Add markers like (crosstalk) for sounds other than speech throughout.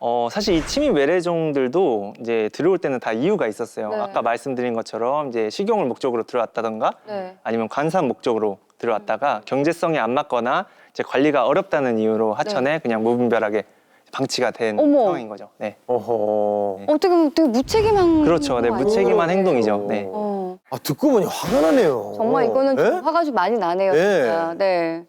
어, 사실 이 침입 외래종들도 이제 들어올 때는 다 이유가 있었어요. 네. 아까 말씀드린 것처럼 이제 식용을 목적으로 들어왔다던가 네. 아니면 관산 목적으로 들어왔다가 경제성이 안 맞거나 이제 관리가 어렵다는 이유로 하천에 그냥 무분별하게 방치가 된 네. 어머. 상황인 거죠. 네. 어허. 어떻게 보면 되게 무책임한 그렇죠. 네, 아니에요? 무책임한 행동이죠. 네. 어, 아 듣고 보니 화가 나네요. 정말 이거는 좀 예? 화가 좀 많이 나네요. 네. 진짜. 네.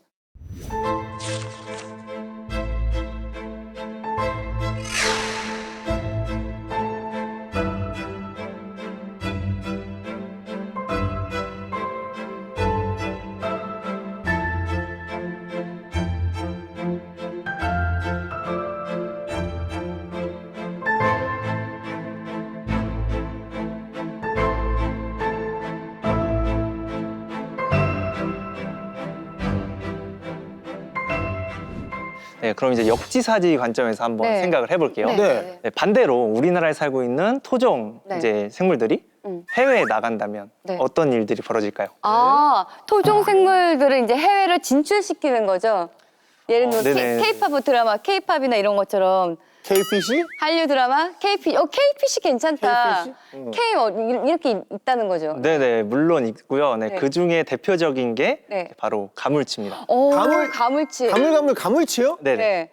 네, 그럼 이제 역지사지 관점에서 한번 네. 생각을 해볼게요. 네. 네. 네, 반대로 우리나라에 살고 있는 토종 네. 이제 생물들이 음. 해외에 나간다면 네. 어떤 일들이 벌어질까요? 아, 토종 생물들을 이제 해외로 진출시키는 거죠. 예를 어, 들면 네네. 케이팝 드라마, 케이팝이나 이런 것처럼 K피시? 한류 드라마, 케이피, 어 케이피시 괜찮다. K피시? 음. K 어, 이- 이렇게 있다는 거죠. 네네, 물론 있고요. 네, 네. 그 중에 대표적인 게 네. 바로 가물치입니다. 어, 가물- 가물치. 가물가물 가물치요? 네네. 네.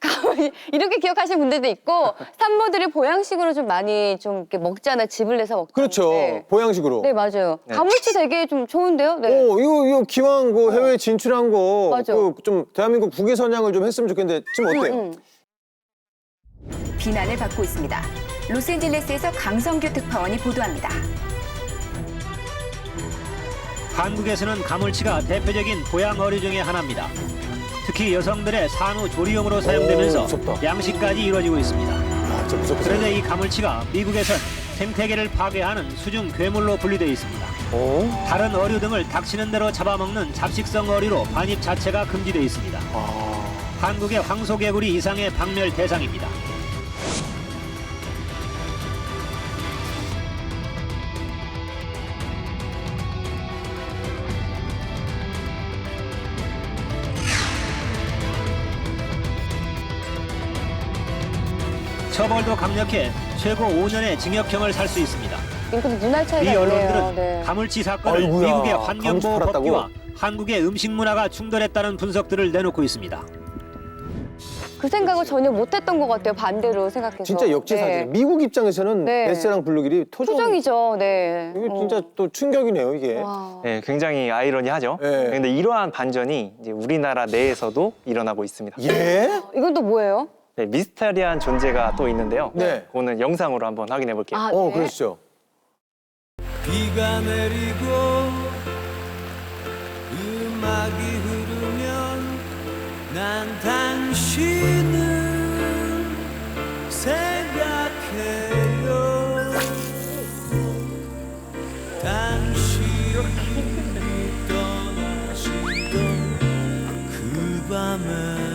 가물 이렇게 기억하시는 분들도 있고 산모들이 보양식으로 좀 많이 좀 이렇게 먹잖아요. 집을 내서 먹잖아요. 그렇죠. 보양식으로. 네 맞아요. 네. 가물치 되게 좀 좋은데요. 네. 오, 이거, 이거 기왕 그 해외 진출한 거, 맞아. 그 좀 대한민국 국외 선양을 좀 했으면 좋겠는데 지금 어때요? 음, 음. 비난을 받고 있습니다. 로스앤젤레스에서 강성규 특파원이 보도합니다. 한국에서는 가물치가 대표적인 보양 어류 중의 하나입니다. 특히 여성들의 산후 조리용으로 사용되면서 무섭다. 양식까지 이루어지고 있습니다. 아, 진짜. 그런데 이 가물치가 미국에선 생태계를 파괴하는 수중 괴물로 분류되어 있습니다. 어? 다른 어류 등을 닥치는 대로 잡아먹는 잡식성 어류로 반입 자체가 금지되어 있습니다. 아. 한국의 황소개구리 이상의 박멸 대상입니다. 처벌도 강력해 최고 5년의 징역형을 살 수 있습니다. 문화 이 차이가 있네요. 언론들은 네. 가물치 사건을 아이고야, 미국의 가물치 환경보호 팔았다고? 법규와 한국의 음식 문화가 충돌했다는 분석들을 내놓고 있습니다. 그 생각을 전혀 못했던 것 같아요. 반대로 생각해서. 진짜 역지사지. 네. 미국 입장에서는 네. 베스랑 블루길이 토종. 토종이죠. 네. 이게 어. 진짜 또 충격이네요, 이게. 와. 네, 굉장히 아이러니하죠. 네. 근데 이러한 반전이 이제 우리나라 내에서도 일어나고 있습니다. 예? 이건 또 뭐예요? 네, 미스터리한 존재가 또 있는데요. 네. 그거는 영상으로 한번 확인해 볼게요. 아, 어, 네. 그러시죠. 비가 내리고 음악이 흐르면 난 당신을 생각해요 당신이 떠나시던 그 밤에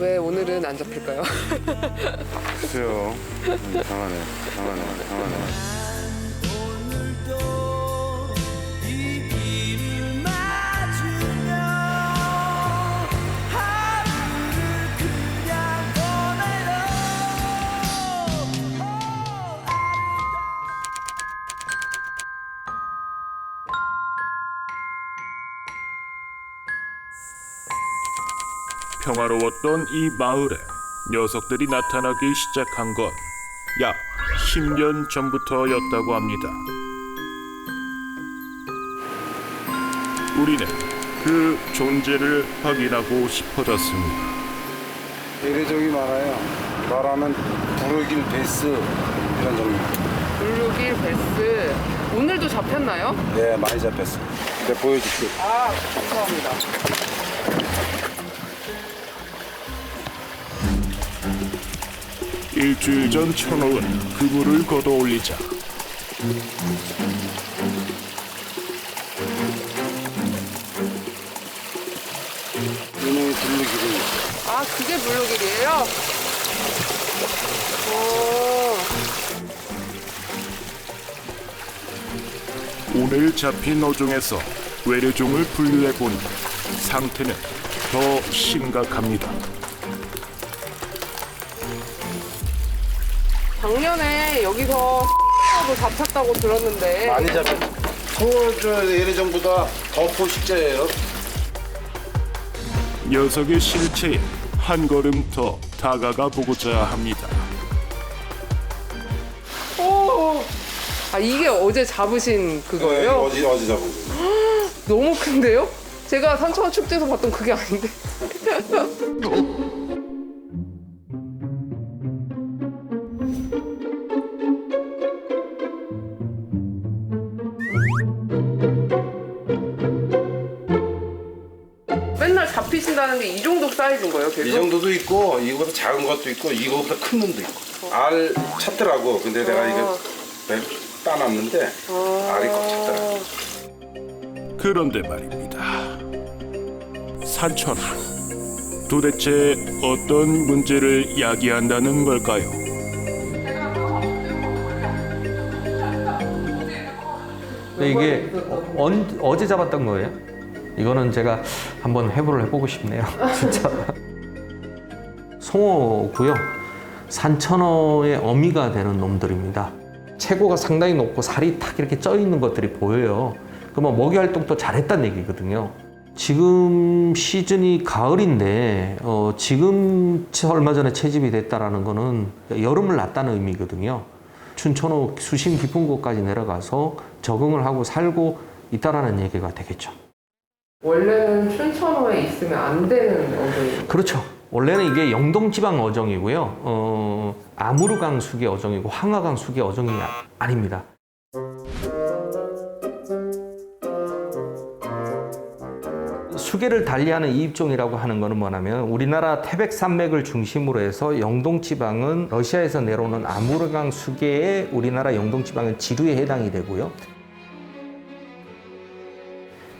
왜 오늘은 안 잡힐까요? (laughs) 글쎄요. 음, 이상하네, 이상하네, 이상하네. 평화로웠던 이 마을에 녀석들이 나타나기 시작한 건 약 10년 전부터였다고 합니다. 우리는 그 존재를 확인하고 싶어졌습니다. 이래저기 많아요. 말하면 부르길 베스 이런 종류. 블루길 베스 오늘도 잡혔나요? 네, 많이 잡혔어. 내가 보여줄게. 아 감사합니다. 일주일 전 쳐놓은 그물을 걷어 올리자 이놈이 부르길이 아 그게 블루길이에요? 오. 오늘 잡힌 어종에서 외래종을 분류해 보니 상태는 더 심각합니다. 작년에 여기서 (laughs) 도 잡혔다고 들었는데 많이 잡혔어. 소저 예래전보다 더 포식자예요. 녀석의 실체에 한 걸음 더 다가가 보고자 합니다. 오! 아 이게 어제 잡으신 그거예요? 어제 어제 잡은 거. (gasps) 너무 큰데요? 제가 산천어 축제에서 봤던 그게 아닌데 (laughs) 잡히신다는 게 이 정도 사이즈인 거예요 계속? 이 정도도 있고 이거보다 작은 것도 있고 이거보다 큰 놈도 있고. 알 찾더라고. 근데 내가 이거 매- 따놨는데 알이 꽉 찼더라고. 그런데 말입니다. 산천어. 도대체 어떤 문제를 야기한다는 걸까요? 근데 이게 어, 어제 잡았던 거예요? 이거는 제가 한번 회부를 해보고 싶네요. (laughs) 진짜. 송어고요. 산천어의 어미가 되는 놈들입니다. 체고가 상당히 높고 살이 탁 이렇게 쪄 있는 것들이 보여요. 그러면 먹이 활동도 잘했다는 얘기거든요. 지금 시즌이 가을인데 어, 지금 얼마 전에 채집이 됐다라는 거는 여름을 났다는 의미거든요. 춘천호 수심 깊은 곳까지 내려가서 적응을 하고 살고 있다라는 얘기가 되겠죠. 원래는 춘천호에 있으면 안 되는 어종이에요 그렇죠. 원래는 이게 영동지방 어종이고요. 어, 아무르강 수계 어종이고 황하강 수계 어종이 아- 아닙니다. 수계를 달리하는 이입종이라고 하는 것은 뭐냐면 우리나라 태백산맥을 중심으로 해서 영동지방은 러시아에서 내려오는 아무르강 수계의 우리나라 영동지방은 지류에 해당이 되고요.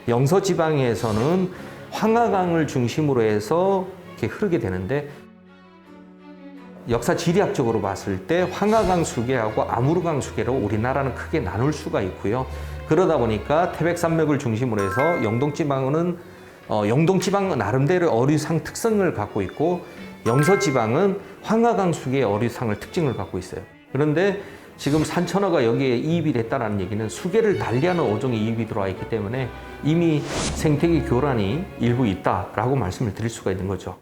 영서 지방에서는 황하강을 중심으로 해서 이렇게 흐르게 되는데 역사 지리학적으로 봤을 때 황하강 수계하고 아무르강 수계로 우리나라는 크게 나눌 수가 있고요. 그러다 보니까 태백산맥을 중심으로 해서 영동지방은 어, 영동지방은 나름대로 어류상 특성을 갖고 있고 영서지방은 황하강 수계의 어류상을 특징을 갖고 있어요. 그런데 지금 산천어가 여기에 이입이 됐다는 얘기는 수계를 달리하는 어종이 이입이 들어와 있기 때문에 이미 생태계 교란이 일부 있다라고 말씀을 드릴 수가 있는 거죠.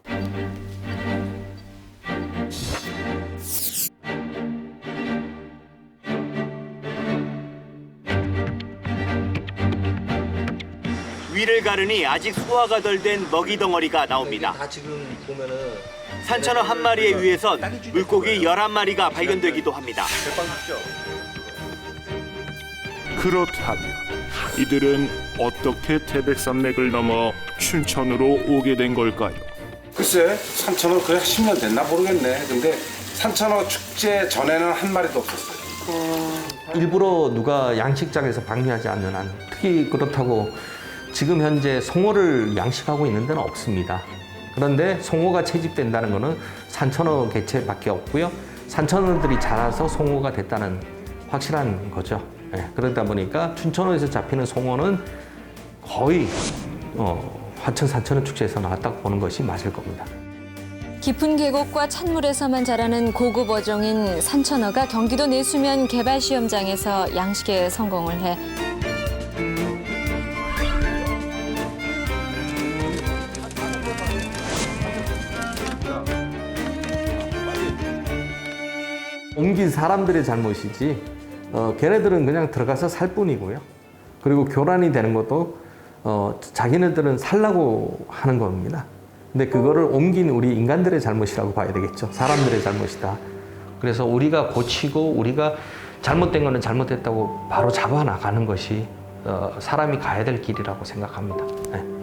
위를 가르니 아직 소화가 덜 된 먹이 덩어리가 나옵니다. 다 지금 보면은 산천어 한 마리의 위에선 물고기 11마리가 발견되기도 합니다. 그렇다면 이들은 어떻게 태백산맥을 넘어 춘천으로 오게 된 걸까요? 글쎄 산천어 그래 10년 됐나 모르겠네. 근데 산천어 축제 전에는 한 마리도 없었어요. 일부러 누가 양식장에서 방류하지 않는 한 특히 그렇다고 지금 현재 송어를 양식하고 있는 데는 없습니다. 그런데 송어가 채집된다는 것은 산천어 개체밖에 없고요. 산천어들이 자라서 송어가 됐다는 확실한 거죠. 예, 그러다 보니까 춘천어에서 잡히는 송어는 거의 어, 화천 산천어 축제에서 나왔다고 보는 것이 맞을 겁니다. 깊은 계곡과 찬물에서만 자라는 고급 어종인 산천어가 경기도 내수면 개발 시험장에서 양식에 성공을 해 옮긴 사람들의 잘못이지 어, 걔네들은 그냥 들어가서 살 뿐이고요. 그리고 교란이 되는 것도 어, 자기네들은 살라고 하는 겁니다. 근데 그거를 옮긴 우리 인간들의 잘못이라고 봐야 되겠죠. 사람들의 잘못이다. 그래서 우리가 고치고 우리가 잘못된 거는 잘못됐다고 바로 잡아 나가는 것이 어, 사람이 가야 될 길이라고 생각합니다. 네.